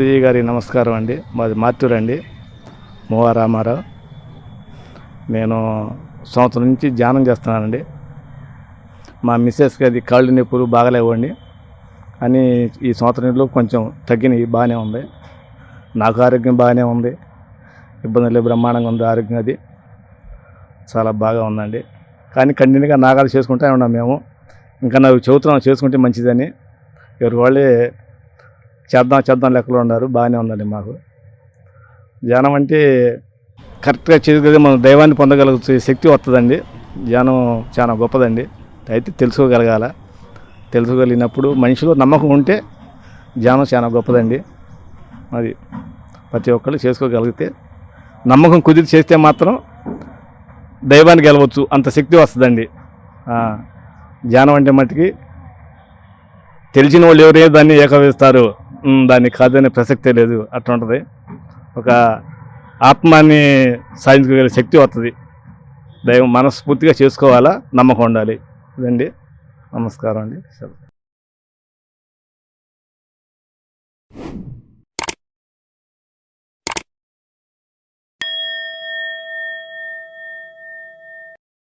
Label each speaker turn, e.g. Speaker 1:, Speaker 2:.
Speaker 1: గారి నమస్కారం అండి. మాది మాతూరు అండి. రామారావు. నేను సంవత్సరం నుంచి ధ్యానం చేస్తున్నానండి. మా మిస్సెస్కి అది కాళ్ళు నొప్పులు బాగలేవండి అని ఈ సంవత్సరంలో కొంచెం తగ్గినవి బాగానే ఉంది. నాకు ఆరోగ్యం బాగానే ఉంది. ఇబ్బంది లేదు బ్రహ్మాండంగా ఉంది ఆరోగ్యం అది. చాలా బాగా ఉందండి. కానీ కంటిన్యూగా నాగాలు చేసుకుంటూనే ఉన్నాం మేము. ఇంకా నాకు చెబుతున్నాం చేసుకుంటే మంచిదని. ఎవరి వాళ్ళే చేద్దాం చేద్దాం లెక్కలో ఉన్నారు. బాగానే ఉందండి మాకు. ధ్యానం అంటే కరెక్ట్గా చేయగలిగితే మనం దైవాన్ని పొందగలిగే శక్తి వస్తుందండి. ధ్యానం చాలా గొప్పదండి. అయితే తెలుసుకోగలగాల. తెలుసుకోగలిగినప్పుడు మనిషిలో నమ్మకం ఉంటే ధ్యానం చాలా గొప్పదండి. అది ప్రతి ఒక్కళ్ళు చేసుకోగలిగితే నమ్మకం కుదిరి చేస్తే మాత్రం దైవాన్ని గెలవచ్చు. అంత శక్తి వస్తుందండి. ధ్యానం అంటే మట్టుకి తెలిసిన వాళ్ళు ఎవరే దాన్ని ఏకవేస్తారు దాన్ని కాదనే ప్రసక్తే లేదు. అట్లా ఉంటుంది ఒక ఆత్మాన్ని సాధించుకోగలిగే శక్తి వస్తుంది దైవం మనస్ఫూర్తిగా చేసుకోవాలా? నమ్మకం ఉండాలి. ఇదండి. నమస్కారం అండి.